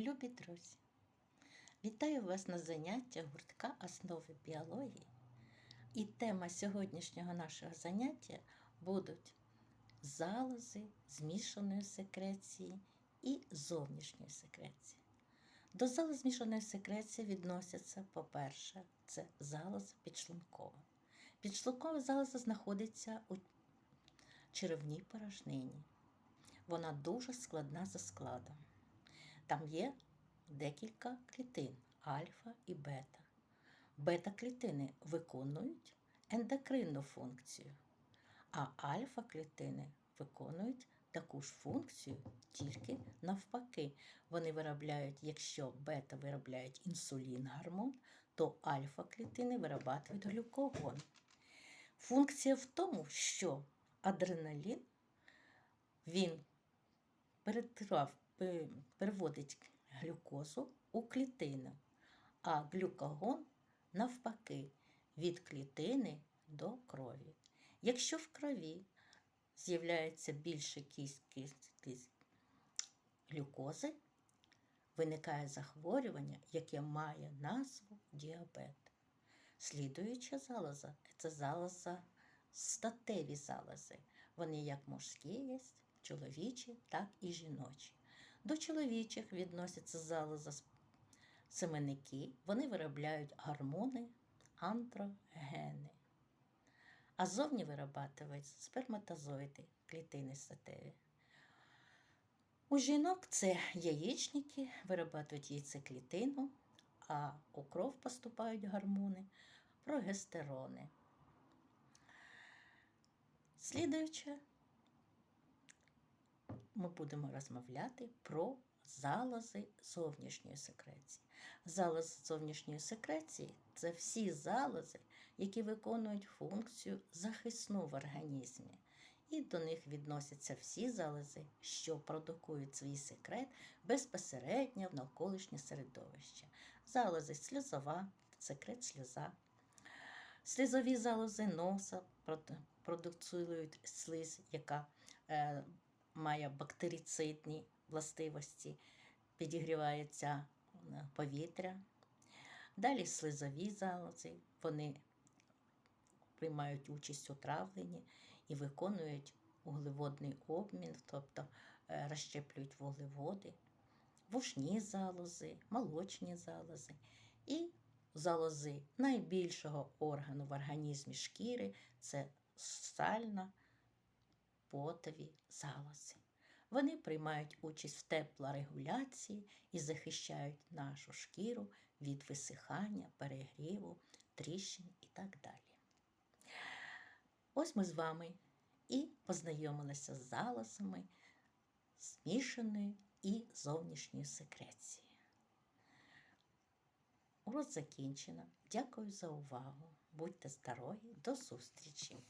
Любі друзі, вітаю вас на заняття гуртка основи біології. І тема сьогоднішнього нашого заняття будуть залози змішаної секреції і зовнішньої секреції. До залоз змішаної секреції відносяться, по-перше, це залоза підшлункова. Підшлункова залоза знаходиться у черевній порожнині. Вона дуже складна за складом. Там є декілька клітин альфа і бета. Бета-клітини виконують ендокринну функцію, а альфа-клітини виконують таку ж функцію тільки навпаки. Вони виробляють, якщо бета виробляють інсулін гормон, то альфа-клітини виробляють глюкогон. Функція в тому, що адреналін він перетрав, переводить глюкозу у клітину, а глюкогон навпаки від клітини до крові. Якщо в крові з'являється більша кількість глюкози, виникає захворювання, яке має назву діабет. Слідуюча залоза це залоза статеві залози. Вони як мужські є, чоловічі, так і жіночі. До чоловічих відносяться залоза семенники, вони виробляють гормони, андрогени. А зовні виробляють сперматозоїди, клітини статеві. У жінок це яєчники, виробляють яйцеклітину, а у кров поступають гормони, прогестерони. Слідуюче ми будемо розмовляти про залози зовнішньої секреції. Залози зовнішньої секреції це всі залози, які виконують функцію захисну в організмі. І до них відносяться всі залози, що продукують свій секрет безпосередньо в навколишнє середовище. Залози сльозова, секрет сльоза, слізові залози носа продукують слиз, яка е, має бактерицидні властивості, підігрівається е, повітря. Далі слизові залози, вони приймають участь у травленні і виконують углеводний обмін, тобто е, розщеплюють вуглеводи, вушні залози, молочні залози і залози найбільшого органу в організмі шкіри це сальна потові залози. Вони приймають участь в теплорегуляції і захищають нашу шкіру від висихання, перегріву, тріщин і так далі. Ось ми з вами і познайомилися з залозами змішаної і зовнішньої секреції. Урок закінчено. Дякую за увагу. Будьте здорові, до зустрічі!